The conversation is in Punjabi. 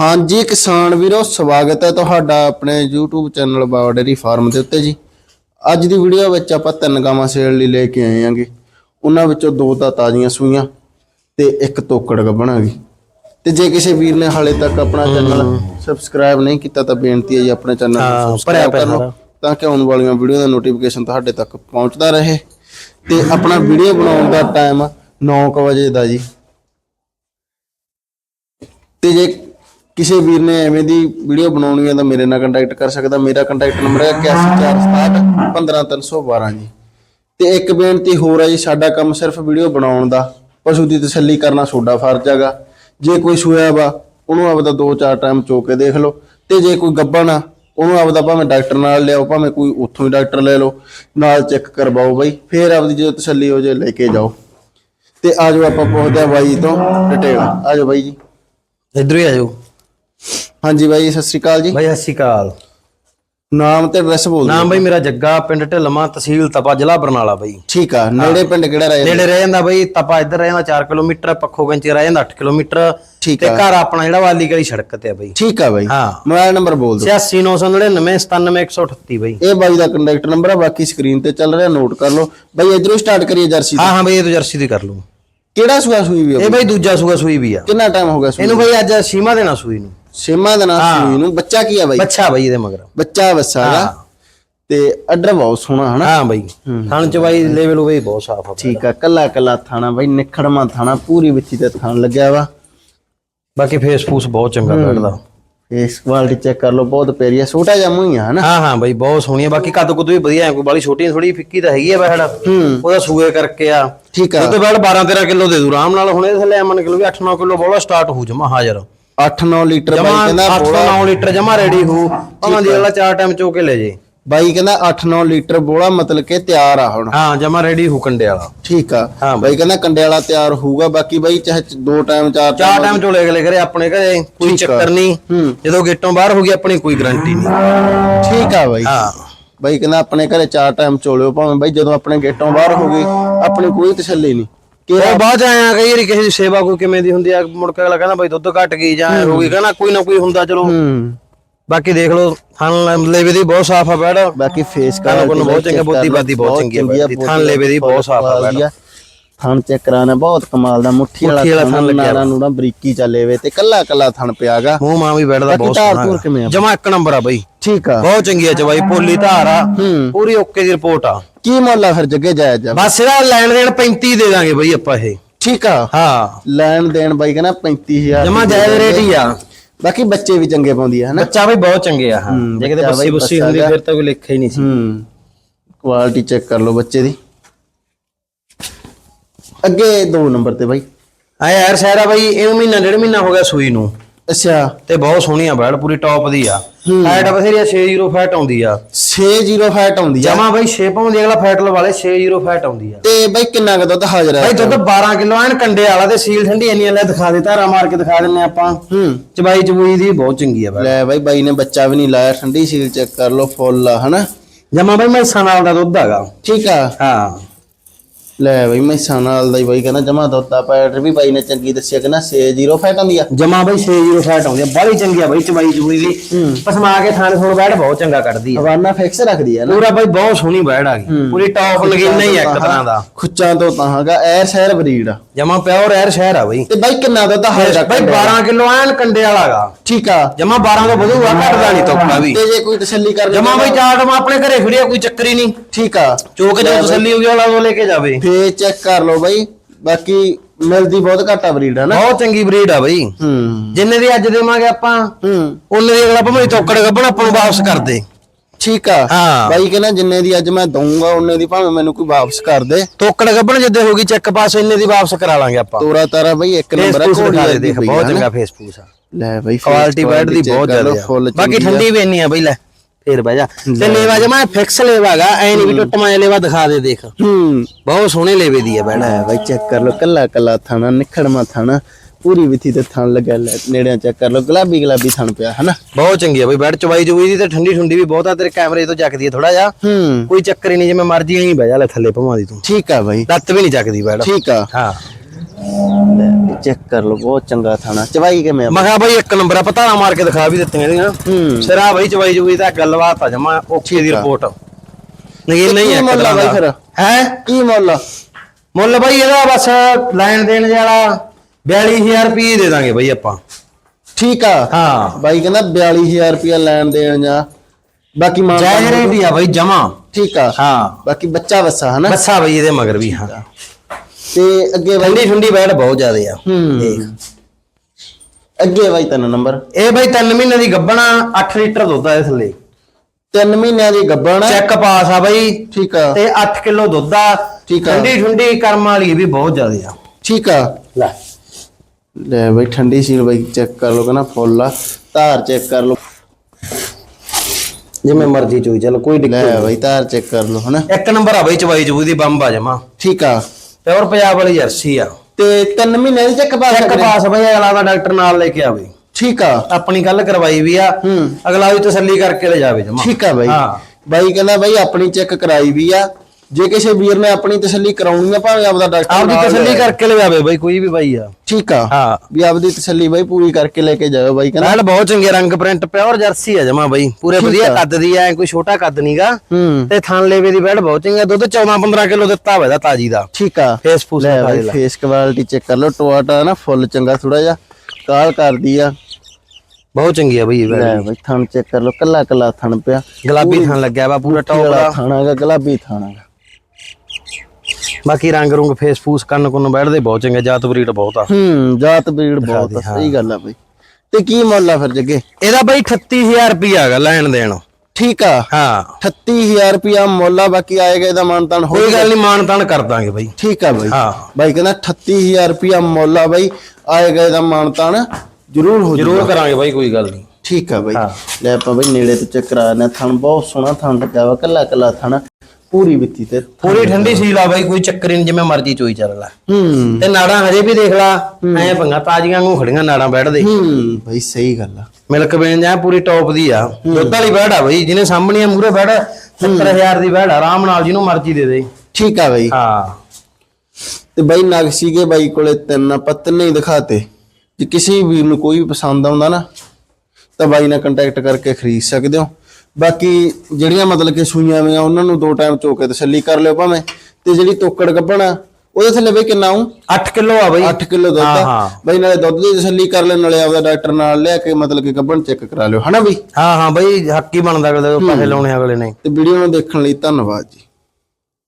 ਹਾਂਜੀ ਕਿਸਾਨ ਵੀਰੋ ਸਵਾਗਤ ਹੈ ਤੁਹਾਡਾ ਆਪਣੇ YouTube channel Bawa dairy farm ਦੇ ਉੱਤੇ ਜੀ। ਅੱਜ ਦੀ ਵੀਡੀਓ ਵਿੱਚ ਆਪਾਂ ਤਿੰਨ ਗਾਵਾਂ ਸੇਲ ਲਈ ਲੈ ਕੇ ਆਏ ਆਂਗੇ ਉਹਨਾਂ ਵਿੱਚੋਂ ਦੋ ਤਾਂ ਤਾਜ਼ੀਆਂ ਸੂਈਆਂ ਤੇ ਇੱਕ ਤੋਕੜ ਗੱਭਣ ਹੈਗੀ ਤੇ ਜੇ ਕਿਸੇ ਵੀਰ ਨੇ ਹਾਲੇ ਤੱਕ ਆਪਣਾ ਚੈਨਲ ਸਬਸਕ੍ਰਾਈਬ ਨਹੀਂ ਕੀਤਾ ਤਾਂ ਬੇਨਤੀ ਹੈ ਜੀ ਆਪਣੇ ਚੈਨਲ ਨੂੰ ਸਬਸਕ੍ਰਾਈਬ ਕਰ ਲਓ। ਤਾਂ ਕਿ ਆਉਣ ਵਾਲੀਆਂ ਵੀਡੀਓ ਦਾ ਨੋਟੀਫਿਕੇਸ਼ਨ ਤੁਹਾਡੇ ਤੱਕ ਪਹੁੰਚਦਾ ਰਹੇ। ਤੇ ਆਪਣਾ ਵੀਡੀਓ ਬਣਾਉਣ ਦਾ ਟਾਈਮ 9:00 ਵਜੇ ਦਾ ਜੀ। ਤੇ ਜੇ ਕਿਸੇ ਵੀਰ ਨੇ ਐਵੇਂ ਦੀ ਵੀਡੀਓ ਬਣਾਉਣੀ ਹੈ ਤਾਂ ਮੇਰੇ ਨਾਲ ਕੰਟੈਕਟ ਕਰ ਸਕਦਾ। ਮੇਰਾ ਕੰਟੈਕਟ ਨੰਬਰ ਹੈ 8146 15312 ਜੀ। ਤੇ ਇੱਕ ਬੇਨਤੀ ਹੋਰ ਹੈ ਜੀ, ਸਾਡਾ ਕੰਮ ਸਿਰਫ ਵੀਡੀਓ ਬਣਾਉਣ ਦਾ। ਪਸ਼ੂ ਦੀ ਤਸੱਲੀ ਕਰਨਾ ਤੁਹਾਡਾ ਫਰਜ਼ ਹੈਗਾ। ਜੇ ਕੋਈ ਸੂਇਆ ਵਾ, ਉਹਨੂੰ ਆਪਦਾ ਦੋ ਚਾਰ ਟਾਈਮ ਚੋ ਕੇ ਦੇਖ ਲਓ। ਤੇ ਜੇ ਕੋਈ ਗੱਬਣ ਆ, ਉਹਨੂੰ ਆਪਦਾ ਭਾਵੇਂ ਡਾਕਟਰ ਨਾਲ ਲਿਆਓ, ਭਾਵੇਂ ਕੋਈ ਉੱਥੋਂ ਹੀ ਡਾਕਟਰ ਲੈ ਲਓ। ਨਾਲ ਚੈੱਕ ਕਰਵਾਓ ਬਾਈ, ਫੇਰ ਆਪਦੀ ਜਦੋਂ ਤਸੱਲੀ ਹੋ ਜੇ, ਲੈ ਕੇ ਜਾਓ। ਤੇ ਆਜੋ ਆਪਾਂ ਪੁੱਛਦੇ ਆ ਬਾਈ ਤੋਂ ਡਿਟੇਲ ਆਜੋ ਬਾਈ ਜੀ। ਇਧਰ ਹੀ ਆ ਹਾਂਜੀ ਬਾਈ ਸਤਿ ਸ਼੍ਰੀ ਅਕਾਲ ਜੀ। ਬਾਈ ਸਤਿ ਸ਼੍ਰੀ ਅਕਾਲ। ਨਾਮ ਤੇ ਐਡਰੈਸ ਬੋਲ ਨਾਮ ਬਾਈ ਮੇਰਾ ਜੱਗਾ ਪਿੰਡ ਢਿਲਮਾ ਤਹਿਸੀਲ ਤਪਾ ਜ਼ਿਲ੍ਹਾ ਬਰਨਾਲਾ ਬਾਈ। ਠੀਕ ਆ ਨੇੜੇ ਪਿੰਡ ਕਿਹੜਾ ਰਹੇ ਨੇੜੇ ਰਹਿ ਜਾਂਦਾ ਬਾਈ ਤਪਾ ਇੱਧਰ ਰਹਿ ਜਾਂਦਾ 4 ਕਿਲੋਮੀਟਰ ਪੱਖੋ ਗੰਚੀ ਰਹਿ ਜਾਂਦਾ 8 ਕਿਲੋਮੀਟਰ। ਤੇ ਘਰ ਆਪਣਾ ਜਿਹੜਾ ਵਾਲੀ ਗਲੀ ਸੜਕ ਤੇ ਆ ਬਾਈ। ਠੀਕ ਆ ਬਾਈ। ਹਾਂ। ਮੋਬਾਈਲ ਨੰਬਰ ਬੋਲ ਦਿਓ। 8699997138 ਬਾਈ। ਇਹ ਬਾਈ ਦਾ ਕੰਟੈਕਟ ਨੰਬਰ ਆ ਬਾਕੀ ਸਕਰੀਨ ਤੇ ਚੱਲ ਰਿਹਾ ਨੋਟ ਕਰ ਲਓ। ਬਾਈ ਇਧਰੋਂ ਸਟਾਰਟ ਕਰੀਏ ਜਰਸੀ। ਹਾਂ ਹਾਂ ਬਾਈ ਇਹ ਤੋਂ ਜਰਸੀ ਦੀ ਕਰ ਲਓ। ਕਿਹੜਾ ਸੂਆ ਸੂਈ ਵੀ ਆ ਇਹ ਬਾਈ? ਦੂਜਾ ਸੂਆ ਸੂਈ ਵੀ ਆ। ਕਿੰਨਾ ਟਾਈਮ ਹੋ ਗਿਆ ਸੂਈ ਇਹਨੂੰ ਬਾਈ ਅੱਜ ਸੀਮਾ ਦੇਣਾ ਸੂਈ ਨੂੰ। ਛੇਵਾਂ ਦਿਨ ਸੂਈ ਨੂੰ ਬੱਚਾ ਕੀ ਆ ਬਾਈ? ਬੱਚਾ ਬਾਈ ਇਹਦੇ ਮਗਰ। ਬੱਚਾ ਵਸਾਗਾ ਤੇ ਅੱਡਰ ਬਹੁਤ ਸੋਹਣਾ ਹਨਾ? ਹਾਂ ਬਾਈ। ਥਣ ਚ ਬਾਈ ਲੈਵਲ ਉਹ ਬਾਈ ਬਹੁਤ ਸਾਫ਼ ਆ ਠੀਕ ਆ ਕੱਲਾ ਕੱਲਾ ਥਾਣਾ ਬਾਈ ਨਿਖੜਮਾ ਥਾਣਾ ਪੂਰੀ ਵਿੱਚੀ ਤੇ ਥਾਣ ਲੱਗਿਆ ਵਾ। ਬਾਕੀ ਫੇਸ ਫੂਸ ਬਹੁਤ ਚੰਗਾ ਕੱਢਦਾ। ਫੇਸ ਕੁਆਲਿਟੀ ਚੈੱਕ ਕਰ ਲਓ ਬਹੁਤ ਪਿਆਰੀ ਛੋਟਾ ਜਿਹਾ ਮੂੰਹ ਹੀ ਆ ਹਨਾ? ਹਾਂ ਹਾਂ ਬਾਈ ਬਹੁਤ ਸੋਹਣੀ ਆ ਬਾਕੀ ਕੱਦ ਕੁੱਦ ਵੀ ਵਧੀਆ ਹੈ ਕੋਈ ਬਾਲੀ ਛੋਟੀ ਥੋੜੀ ਫਿੱਕੀ ਤਾਂ ਹੈਗੀ ਆ ਬੈੜ ਉਹਦਾ ਸੂਏ ਕਰਕੇ ਆ। ਠੀਕ ਆ। ਤੇ ਬੈੜ 12 13 ਕਿਲੋ ਦੇ ਦੂ ਆਰਾਮ ਨਾਲ ਹੁਣ ਇਹ ਥੱਲੇ ਮੰਨ ਕੇ ਲੋ ਵੀ 8 9 ਕਿਲੋ ਬੋਲਾ ਸਟਾਰਟ ਹੋ ਜਮਾ ਹਾਜ਼ਰ 8-9 ਲੀਟਰ ਬਾਈ ਜਮਾ ਕਹਿੰਦਾ 8 ਬੋਲਾ 9 ਲੀਟਰ ਜਮਾ ਰੈਡੀ ਹੋ ਭਾਵੇਂ ਦੀ ਅਗਲਾ ਚਾਰ ਟਾਈਮ ਚੋ ਕੇ ਲੈ ਜੇ। ਬਾਈ ਕਹਿੰਦਾ 8-9 ਲੀਟਰ ਬੋਲਾ ਮਤਲਬ ਕਿ ਤਿਆਰ ਆ ਹੁਣ। ਹਾਂ ਜਮਾ ਰੈਡੀ ਹੋ ਕੰਡੇ ਵਾਲਾ। ਠੀਕ ਆ। ਬਾਈ ਕਹਿੰਦਾ ਕੰਡੇ ਵਾਲਾ ਤਿਆਰ ਹੋਊਗਾ ਬਾਕੀ ਬਾਈ ਚਾਹੇ ਦੋ ਟਾਈਮ ਚਾਰ ਚਾਰ ਟਾਈਮ ਚੋ ਲੈ ਕੇ ਲੈ ਕਰੇ ਆਪਣੇ ਘਰੇ ਕੋਈ ਚੱਕਰ ਨਹੀਂ। ਜਦੋਂ ਗੇਟੋਂ ਬਾਹਰ ਹੋ ਗਈ ਆਪਣੀ ਕੋਈ ਗਾਰੰਟੀ ਨਹੀਂ। ਠੀਕ ਆ ਬਾਈ। ਹਾਂ। ਬਾਈ ਕਹਿੰਦਾ ਆਪਣੇ ਘਰੇ ਚਾਰ ਟਾਈਮ ਚੋਲਿਓ ਭਾਵੇਂ ਬਾਈ ਜਦੋਂ ਆਪਣੇ ਗੇਟੋਂ ਬਾਹਰ ਹੋ ਗਏ ਆਪਣੀ ਕੋਈ ਤਸੱਲੀ ਨਹੀਂ। ਕਿ ਉਹ ਬਾਅਦ ਚ ਆਇਆ ਕਈ ਵਾਰੀ ਕਿਸੇ ਦੀ ਸੇਵਾ ਕੋਈ ਕਿਵੇਂ ਦੀ ਹੁੰਦੀ ਆ ਮੁੜ ਕੇ ਅਗਲਾ ਕਹਿੰਦਾ ਬਾਈ ਦੁੱਧ ਘਟ ਗਈ ਜਾਂ ਹੋ ਗਈ ਕਹਿੰਦਾ ਕੋਈ ਨਾ ਕੋਈ ਹੁੰਦਾ ਚਲੋ। ਹੂੰ। ਬਾਕੀ ਦੇਖ ਲਓ ਥਣ ਲੇਵੇ ਦੀ ਬਹੁਤ ਸਾਫ਼ ਆ ਬੈੜ ਬਾਕੀ ਫੇਸ ਕਾਨੂੰ ਕੋਲ ਬਹੁਤ ਚੰਗਾ ਬੁੱਧੀ ਬਾਦੀ ਬਹੁਤ ਚੰਗੀ ਆ। ਥਣ ਲੇਵੇ ਦੀ ਬਹੁਤ ਸਾਫ਼ ਆ ਬੈੜ ਥਣ ਚੈੱਕ ਕਰਾਣਾ ਬਹੁਤ ਕਮਾਲ ਦਾ। ਮੁੱਠੀ ਵਾਲਾ ਥਣ ਲੱਗਿਆ ਨੂੰ ਨਾ ਬਰੀਕੀ ਚੱਲੇ ਵੇ ਤੇ ਕੱਲਾ ਕੱਲਾ ਥਣ ਪਿਆਗਾ। ਮੂੰਹ ਮਾਂ ਵੀ ਬੈੜ ਦਾ ਬਹੁਤ ਸੋਹਣਾ? ਜਮਾ ਇੱਕ ਨੰਬਰ ਆ ਬਾਈ। ਠੀਕ ਆ। ਬਹੁਤ ਚੰਗੀ ਆ ਚਵਾਈ ਪੋਲੀ ਧਾਰ ਆ। ਪੂਰੀ ਓਕੇ ਦੀ ਰਿਪੋਰਟ ਆ। ਕੀ ਮੁੱਲ ਆ ਫਿਰ ਜੱਗੇ ਜਾਇਜ਼ ਜਾ ਬਸ ਇਹਦਾ ਲੈਣ ਦੇਣ 35 ਦੇ ਦਾਂਗੇ ਬਾਈ ਆਪਾਂ ਇਹ। ਠੀਕ ਆ। ਹਾਂ। ਲੈਣ ਦੇਣ ਬਾਈ ਕਹਿੰਦਾ 35000 ਜਮਾ ਜਾਇਜ਼ ਰੇਟ ਹੀ ਆ। ਬਾਕੀ ਬੱਚੇ ਵੀ ਚੰਗੇ ਪਾਉਂਦੀ ਆ ਹਨਾ? ਬੱਚਾ ਵੀ ਬਹੁਤ ਚੰਗੇ ਆ ਹਾਂ। ਜੇ ਕਿਤੇ ਬੱਸੀ ਬੁੱਸੀ ਹੁੰਦੀ ਫਿਰ ਤਾਂ ਕੋਈ ਲਿਖਿਆ ਹੀ ਨਹੀਂ ਸੀ। ਹੂੰ। ਕੁਆਲਿਟੀ ਚੈੱਕ ਕਰ ਲਓ ਬੱਚੇ ਦੀ। ਅੱਗੇ ਦੋ ਨੰਬਰ ਤੇ ਬਾਈ। ਆ ਯਾਰ ਸ਼ਹਿਰਾ ਬਾਈ ਇਹਨੂੰ ਮਹੀਨਾ ਡੇਢ ਮਹੀਨਾ ਹੋ ਗਿਆ ਸੂਈ ਨੂੰ। ਅੱਛਾ। ਤੇ ਬਹੁਤ ਸੋਹਣੀ ਆ ਬੈੜ ਪੂਰੀ ਟੌਪ ਦੀ ਆ। ਫੈਟ ਬਥੇਰੀ ਆ 60 ਫੈਟ ਆਉਂਦੀ ਆ। 60 ਫੈਟ ਆਉਂਦੀ ਆ। ਜਮਾ ਬਾਈ 6 ਪਾਉਂਦੀ ਅਗਲਾ ਫੈਟ ਲਵਾ ਲੇ 60 ਫੈਟ ਆਉਂਦੀ ਆ। ਤੇ ਬਾਈ ਕਿੰਨਾ ਕੁ ਦੁੱਧ ਹਾਜ਼ਰ ਹੈ ਬਾਈ ਦੁੱਧ 12 ਕਿਲੋ ਐਨ ਕੰਡੇ ਵਾਲਾ ਤੇ ਸੀਲ ਠੰਡੀ ਇੰਨੀ ਲੈ ਦਿਖਾ ਦੇ ਧਾਰਾ ਮਾਰ ਕੇ ਦਿਖਾ ਦਿੰਨੇ ਆਪਾਂ। ਹੂੰ। ਚਬਾਈ ਚਬੂਈ ਦੀ ਬਹੁਤ ਚੰਗੀ ਆ ਬੈੜ ਲੈ ਬਾਈ ਬਾਈ ਨੇ ਬੱਚਾ ਵੀ ਨਹੀਂ ਲਾਇਆ ਠੰਡੀ ਸੀਲ ਚੈੱਕ ਕਰ ਲਓ ਫੁੱਲ ਆ ਹਨਾ? ਜਮਾ ਬਾਈ ਮੈਸਾਂ ਨਾਲ ਦਾ ਦੁੱਧ ਹੈਗਾ। ਠੀਕ ਆ। ਹਾਂ। ਲੈ ਬਾਈ ਮੈਸਾਂ ਨਾਲ ਦਾ ਹੀ ਬਾਈ ਕਹਿੰਦਾ ਜਮਾ ਆ ਪੈਟ ਵੀ ਬਾਈ ਨੇ ਚੰਗੀ ਦੱਸਿਆ ਕਿ ਨਾ 60 ਫੈਟ ਆਉਂਦੀ ਆ। ਜਮਾ ਬਾਈ 60 ਫੈਟ ਆਉਂਦੀ ਆ ਬੜੀ ਚੰਗੀ ਆ ਬਾਈ ਚਬਾਈ ਚਬੂਈ ਦੀ ਪਸਮਾ ਕੇ ਥਾਣੇ ਥੋੜ ਬੈੜ ਬਹੁਤ ਚੰਗਾ ਕੱਢਦੀ ਆ। ਹਵਾਨਾ ਫਿਕਸ ਰੱਖਦੀ ਆ ਨਾ। ਪੂਰਾ ਬਾਈ ਬਹੁਤ ਸੋਹਣੀ ਬੈੜ ਆ ਗਈ। ਪੂਰੀ ਟੌਪ ਨਗੀਨਾ ਹੀ ਆ ਇੱਕ ਤਰ੍ਹਾਂ ਦਾ। ਖੁੱਚਾਂ ਤੋਂ ਤਾਂ ਹੈਗਾ ਐਰ ਸ਼ਹਿਰ ਬਰੀਡ ਆ। ਜਮਾ ਪਿਓਰ ਐਰ ਸ਼ਹਿਰ ਆ ਬਾਈ। ਤੇ ਬਾਈ ਕਿੰਨਾ ਦੁੱਧ ਹਾਜ਼ਰ ਬਾਈ 12 ਕਿਲੋ ਐਨ ਕੰਡੇ ਵਾਲਾ ਗਾ। ਠੀਕ ਆ। ਜਮਾ 12 ਤੋਂ ਵਧੂਗਾ ਘਟਦਾ ਨਹੀਂ ਤੋਕਾ ਵੀ। ਤੇ ਜੇ ਕੋਈ ਤਸੱਲੀ ਕਰ ਜਮਾ ਬਾਈ ਚਾਰ ਟਮ ਆਪਣੇ ਘਰੇ ਖੜਿਆ ਕੋਈ ਚੱਕਰ ਹੀ ਨਹੀਂ। ਠੀਕ ਆ। ਚੋਕ ਜੋ ਤਸੱਲੀ ਹੋ ਵਾਲਾ ਉਹ ਲੈ ਕੇ ਜਾਵੇ। ਫੇਰ ਚੈੱਕ ਕਰ ਲਓ ਬਾਈ। ਬਾਕੀ ਮਿਲਦੀ ਬਹੁਤ ਘੱਟ ਆ ਬਰੀਡ ਹਨਾ ਬਹੁਤ ਚੰਗੀ ਬਰੀਡ ਆ ਬਾਈ। ਹੂੰ। ਜਿੰਨੇ ਦੀ ਅੱਜ ਦੇਵਾਂਗੇ ਆਪਾਂ ਹੂੰ। ਉਹਨੇ ਦੀ ਅਗਲਾ ਭਾਵੇਂ ਤੋਕੜ ਗੱਬਣ ਆਪਾਂ ਨੂੰ ਵਾਪਸ ਕਰ ਦੇ। ਠੀਕ ਆ। ਹਾਂ। ਬਾਈ ਕਹਿੰਦਾ ਜਿੰਨੇ ਦੀ ਅੱਜ ਮੈਂ ਦਊਂਗਾ ਉਹਨੇ ਦੀ ਭਾਵੇਂ ਮੈਨੂੰ ਕੋਈ ਵਾਪਸ ਕਰ ਦੇ। ਤੋਕੜ ਗੱਬਣ ਜਿੱਦੇ ਹੋ ਗਈ ਚੈੱਕ ਪਾਸ ਇੰਨੇ ਦੀ ਵਾਪਸ ਕਰਾ ਲਾਂਗੇ ਆਪਾਂ। ਤੋਰਾ ਤਾਰਾ ਬਾਈ ਇੱਕ ਫੇਸ ਨੰਬਰ ਆ ਘੋੜੀ ਦਿਖਾ ਦੇ ਦੇਖ ਬਹੁਤ ਚੰਗਾ ਨਾ। ਫੇਸ ਆ। ਲੈ ਬਾਈ ਕੁਆਲਿਟੀ ਬੈਡ ਦੀ ਬਹੁਤ ਜ਼ਿਆਦਾ ਫੁੱਲ। ਬਾਕੀ। ਠੰਡੀ ਵੀ ਇੰਨੀ ਆ ਬਈ ਲੈ। ਫੇਰ ਬਹਿ ਜਾ। ਤੇ ਲੇਵਾ ਜਮਾ ਫਿਕਸ ਲੇਵਾ ਗਾ ਐ ਨਹੀਂ ਵੀ ਟੁੱਟਮਾ ਲੇਵਾ ਦਿਖਾ ਦੇ ਦੇਖ। ਹੂੰ। ਬਹੁਤ ਸੋਹਣੇ ਲੇਵੇ ਦੀ ਆ ਬੈੜ ਲੈ ਬਾਈ ਚੈੱਕ ਕਰ ਲਓ ਕੱਲਾ ਕੱਲਾ ਥਾਣਾ ਨਿਖੜਮਾ ਥਾਣਾ ਪੂਰੀ ਵਿਥੀ ਤੇ ਥਣ ਲੱਗਿਆ ਲੈ ਨੇੜਿਆਂ ਚੈੱਕ ਕਰ ਲਓ ਗੁਲਾਬੀ ਗੁਲਾਬੀ ਥਣ ਪਿਆ ਹਨਾ? ਬਹੁਤ ਚੰਗੀ ਆ ਬਈ ਬੈਡ ਚਵਾਈ ਚੁਈ ਦੀ ਤੇ ਠੰਡੀ ਠੁੰਡੀ ਵੀ ਬਹੁਤ ਆ ਤੇਰੇ ਕੈਮਰੇ ਤੋਂ ਚੱਕਦੀ ਆ ਥੋੜਾ ਜਿਹਾ। ਹੂੰ। ਕੋਈ ਚੱਕਰ ਹੀ ਨਹੀਂ ਜਿਵੇਂ ਮਰਜ਼ੀ ਐਂ ਬਹਿ ਜਾ ਲੈ ਥੱਲੇ ਭਵਾਂ ਦੀ ਤੂੰ। ਠੀਕ ਆ ਬਾਈ। ਲੱਤ ਵੀ ਨਹੀਂ ਚੱਕਦੀ ਬੈਡ ਠੀਕ ਆ। ਹਾਂ। ਲੈ ਚੈੱਕ ਕਰ ਲਓ ਬਹੁਤ ਚੰਗਾ ਥਾਣਾ। ਚਵਾਈ ਕਿਵੇਂ ਆ? ਮੈਂ ਕਿਹਾ ਬਾਈ ਇੱਕ ਨੰਬਰ ਆ ਪਤਾ ਮਾਰ ਕੇ ਦਿਖਾ ਵੀ ਦਿੱਤੀਆਂ ਇਹਦੀਆਂ। ਹੂੰ। ਸਿਰਾ ਬਾਈ ਚਵਾਈ ਜੂਈ ਤਾਂ ਗੱਲਬਾਤ ਆ ਜਮਾ ਓਕੇ ਦੀ। ਰਿਪੋਰਟ ਨਹੀਂ ਨਹੀਂ ਹੈ ਮੁੱਲ ਬਾਈ ਫਿਰ? ਹੈ? ਕੀ ਮੁੱਲ? ਮੁੱਲ ਬਾਈ ਇਹਦਾ ਬਸ ਲੈਣ ਦੇਣ ਵਾਲਾ 42000 ਰੁਪਏ ਦੇ ਦਾਂਗੇ ਬਾਈ ਆਪਾਂ। ਠੀਕ ਆ। ਹਾਂ। ਬਾਈ ਕਹਿੰਦਾ 42000 ਰੁਪਇਆ ਲੈਣ ਦੇਣ ਜਾਂ। ਬਾਕੀ ਮਾਨ ਜਾਇਜ਼ ਰੇਟ ਹੀ ਆ ਬਾਈ ਜਮਾ। ਠੀਕ ਆ। ਹਾਂ। ਬਾਕੀ ਬੱਚਾ ਵਸਾ ਹਨਾ? ਬੱਸਾ ਬਾਈ ਇਹਦੇ ਮਗਰ ਵੀ ਹਾਂ। ਤੇ ਅੱਗੇ ਬਾਈ ਠੰਡੀ ਠੰਡੀ ਬੈਠ ਬਹੁਤ ਜ਼ਿਆਦੇ ਆ। ਦੇਖ। ਅੱਗੇ ਬਾਈ ਤਿੰਨ ਨੰਬਰ। ਇਹ ਬਾਈ 3 ਮਹੀਨੇ ਦੀ ਗੱਬਣਾ 8 ਲੀਟਰ ਦੁੱਧ ਆ ਇਹ ਥੱਲੇ। ਤਿੰਨ ਮਹੀਨਿਆਂ ਦੀ ਗੱਬਣ ਚੈੱਕ ਪਾਸ ਆ ਬਾਈ। ਠੀਕ ਆ। ਤੇ 8 ਕਿਲੋ ਦੁੱਧ ਆ। ਠੀਕ ਆ। ਠੰਡੀ ਠੰਡੀ ਕਰਮ ਵਾਲੀ ਵੀ ਬਹੁਤ ਜ਼ਿਆਦੇ ਆ। ਠੀਕ ਆ। ਲੈ। ਲੈ ਬਾਈ ਠੰਡੀ ਸੀਲ ਬਾਈ ਚੈੱਕ ਕਰ ਲਓ ਕਹਿੰਦਾ ਫੁੱਲ ਆ। ਧਾਰ ਚੈੱਕ ਕਰ ਲਓ। ਜਿਵੇਂ ਮਰਜ਼ੀ ਚੋਈ ਚੱਲ ਕੋਈ ਦਿੱਕਤ ਲੈ ਬਾਈ ਧਾਰ ਚੈੱਕ ਕਰ ਲਓ ਹਨਾ। ਇੱਕ ਨੰਬਰ ਆ ਬਾਈ ਚਵਾਈ ਚਬੂ ਦੀ ਬੰਬ ਆ ਜਮਾ। ਠੀਕ ਆ। ਪਿਓਰ ਪੰਜਾਬ ਵਾਲੀ ਜਰਸੀ ਆ। ਤੇ ਤਿੰਨ ਮਹੀਨਿਆਂ ਦੀ ਚੈੱਕ ਪਾ ਚੈੱਕ ਪਾਸ ਬਾਈ ਅਗਲਾ ਦਾ ਡਾਕਟਰ ਨਾਲ ਲੈ ਕੇ ਆਵੇ। ਠੀਕ ਆ। ਆਪਣੀ ਗੱਲ ਕਰਵਾਈ ਵੀ ਆ। ਹੂੰ। ਅਗਲਾ ਵੀ ਤਸੱਲੀ ਕਰਕੇ ਲੈ ਜਾਵੇ ਜਮਾ। ਠੀਕ ਆ ਬਾਈ। ਹਾਂ। ਬਾਈ ਕਹਿੰਦਾ ਬਾਈ ਆਪਣੀ ਚੈੱਕ ਕਰਾਈ ਵੀ ਆ। ਜੇ ਕਿਸੇ ਵੀਰ ਨੇ ਆਪਣੀ ਤਸੱਲੀ ਕਰਾਉਣੀ ਆ ਭਾਵੇਂ ਆਪਦਾ ਡਾਕਟਰ ਆਪਦੀ ਨਾਲ ਤਸੱਲੀ ਲੈ। ਕਰਕੇ ਲੈ ਜਾਵੇ ਬਾਈ ਕੋਈ ਵੀ ਬਾਈ ਆ। ਠੀਕ ਆ। ਹਾਂ। ਵੀ ਆਪਦੀ ਤਸੱਲੀ ਬਾਈ ਪੂਰੀ ਕਰਕੇ ਲੈ ਕੇ ਜਾਓ ਬਾਈ ਕਹਿੰਦਾ। ਨਾਲ ਬਹੁਤ ਚੰਗੇ ਰੰਗ ਪ੍ਰਿੰਟ ਪਿਓਰ ਜਰਸੀ ਆ ਜਮਾ ਬਾਈ। ਪੂਰੇ ਵਧੀਆ। ਕੱਦ ਦੀ ਆ ਕੋਈ ਛੋਟਾ ਕੱਦ ਨਹੀਂਗਾ ਹੂੰ। ਤੇ ਥਣ ਲੇਵੇ ਦੀ ਬੈਡ ਬਹੁਤ ਚੰਗੀ ਦੁੱਧ 14 15 ਕਿਲੋ ਦਿੱਤਾ ਹੋਇਆ ਦਾ ਤਾਜੀ ਦਾ। ਠੀਕ ਆ। ਫੇਸ ਫੂਸ ਲੈ ਬਾਈ। ਫੇਸ ਕੁਆਲਿਟੀ ਚੈੱਕ ਕਰ ਲਓ ਟੋਆਟਾ ਨਾ ਫੁੱਲ ਚੰਗਾ ਥੋੜਾ ਜਿਹਾ ਕਾਲ ਕਰਦੀ ਆ। ਬਹੁਤ ਚੰਗੀ ਆ ਬਾਈ ਇਹ ਲੈ ਬਾਈ ਥਣ ਚੈੱਕ ਕਰ ਲਓ ਕੱਲਾ ਕੱਲਾ ਥਣ ਪਿਆ। ਗੁਲਾਬੀ ਥਣ ਲੱਗਿਆ ਵਾ ਪੂਰਾ ਟੌਪ ਦਾ ਥਾਣਾ ਗਾ ਗੁਲਾਬੀ ਥਾਣਾ ਗਾ ਬਾਕੀ ਰੰਗ ਰੁੰਗ ਫੇਸ ਫੂਸ ਕੰਨ ਕੁੰਨ ਬੈਠਦੇ ਬਹੁਤ ਚੰਗੇ ਜਾਤ ਬਰੀਡ ਬਹੁਤ ਆ। ਹੂੰ ਜਾਤ ਬਰੀਡ ਬਹੁਤ ਆ, ਸਹੀ ਗੱਲ ਆ ਬਾਈ। ਤੇ ਕੀ ਮੁੱਲ ਆ ਫਿਰ ਜੱਗੇ? ਇਹਦਾ ਬਾਈ 38000 ਰੁਪਿਆ ਹੈਗਾ ਲੈਣ ਦੇਣ। ਠੀਕ ਆ। ਹਾਂ। 38000 ਰੁਪਿਆ ਮੁੱਲ ਆ ਬਾਕੀ ਆਏਗਾ ਇਹਦਾ ਮਾਨਤਾਨ ਹੋ ਕੋਈ ਗੱਲ ਨਹੀਂ ਮਾਨ ਤਾਨ ਕਰ ਦਾਂਗੇ ਬਾਈ। ਠੀਕ ਆ ਬਾਈ। ਹਾਂ। ਬਾਈ ਕਹਿੰਦਾ 38000 ਰੁਪਿਆ ਮੁੱਲ ਆ ਬਾਈ ਆਏਗਾ ਇਹਦਾ ਮਾਨਤਾਨ ਜ਼ਰੂਰ ਹੋ ਜ਼ਰੂਰ ਕਰਾਂਗੇ ਬਾਈ ਕੋਈ ਗੱਲ ਨਹੀਂ ਠੀਕ ਆ ਬਾਈ। ਲੈ ਆਪਾਂ ਬਾਈ ਨੇੜੇ ਤੋਂ ਚੈੱਕ ਕਰਾ ਲੈਣਾ ਥਣ ਬਹੁਤ ਸੋਹਣਾ ਥਣ ਲੱਗਾ ਵਾ ਕੱਲਾ ਕੱਲਾ ਥਣ। ਪੂਰੀ ਵਿੱਤੀ ਤੇ ਪੂਰੀ ਠੰਡੀ ਸੀਲ ਆ ਬਾਈ ਕੋਈ ਚੱਕਰ ਨਹੀਂ ਜਿਵੇਂ ਮਰਜ਼ੀ ਚੋਈ ਚੱਲ ਲੈ। ਹੂੰ। ਤੇ ਨਾੜਾਂ ਹਜੇ ਵੀ ਦੇਖ ਲਾ ਐ ਪੰਗਾ ਤਾਜ਼ੀਆਂ ਨੂੰ ਖੜੀਆਂ ਨਾੜਾਂ ਬੈਠਦੇ ਹੂੰ ਬਾਈ ਸਹੀ ਗੱਲ ਆ। ਮਿਲਕ ਬੇਨ ਜਾਂ ਪੂਰੀ ਟੌਪ ਦੀ ਆ। ਦੁੱਧ ਵਾਲੀ ਬੈੜ ਆ ਬਾਈ ਜਿਹਨੇ ਸਾਹਮਣੇ ਮੂਰੇ ਬੈੜ 70000 ਦੀ ਬੈੜ ਆ ਆਰਾਮ ਨਾਲ ਜਿਹਨੂੰ ਮਰਜ਼ੀ ਦੇ ਦੇ। ਠੀਕ ਆ ਬਾਈ। ਹਾਂ। ਤੇ ਬਾਈ ਨਗ ਸੀਗੇ ਬਾਈ ਕੋਲੇ ਤਿੰਨ ਆਪਾਂ ਤਿੰਨੇ ਹੀ ਦਿਖਾਤੇ। ਜੇ ਕਿਸੇ ਵੀਰ ਨੂੰ ਕੋਈ ਪਸੰਦ ਆਉਂਦਾ ਨਾ ਤਾਂ ਬਾਈ ਨਾਲ ਕੰਟੈਕਟ ਕਰਕੇ ਖਰੀਦ ਸਕਦੇ ਹੋ। ਬਾਕੀ ਜਿਹੜੀਆਂ ਮਤਲਬ ਕਿ ਸੂਈਆਂ ਵੇ ਉਹਨਾਂ ਨੂੰ ਦੋ ਟਾਈਮ ਚੋ ਕੇ ਤਸੱਲੀ ਕਰ ਲਿਓ ਭਾਵੇਂ। ਤੇ ਜਿਹੜੀ ਤੋਕੜ ਗੱਭਣਾ ਉਹਦੇ ਥੱਲੇ ਬਈ ਕਿੰਨਾ ਆਉਂ 8 ਕਿਲੋ ਆ ਬਾਈ। 8 ਕਿਲੋ ਦੁੱਧ ਹਾਂ, ਆ। ਹਾਂ। ਬਾਈ ਨਾਲੇ ਦੁੱਧ ਦੀ ਤਸੱਲੀ ਕਰ ਲੈ ਨਾਲੇ ਆਪਦਾ ਡਾਕਟਰ ਨਾਲ ਲਿਆ ਕੇ ਮਤਲਬ ਕਿ ਗੱਭਣ ਚੈੱਕ ਕਰਾ ਲਿਓ ਹਨਾ ਬਈ? ਹਾਂ ਹਾਂ ਬਾਈ ਹੱਕੀ ਬਣਦਾ ਅਗਲੇ ਦੇ ਪੈਸੇ ਲਾਉਣੇ ਅਗਲੇ ਨੇ। ਤੇ ਵੀਡੀਓ ਨੂੰ ਦੇਖਣ ਲਈ ਧੰਨਵਾਦ ਜੀ।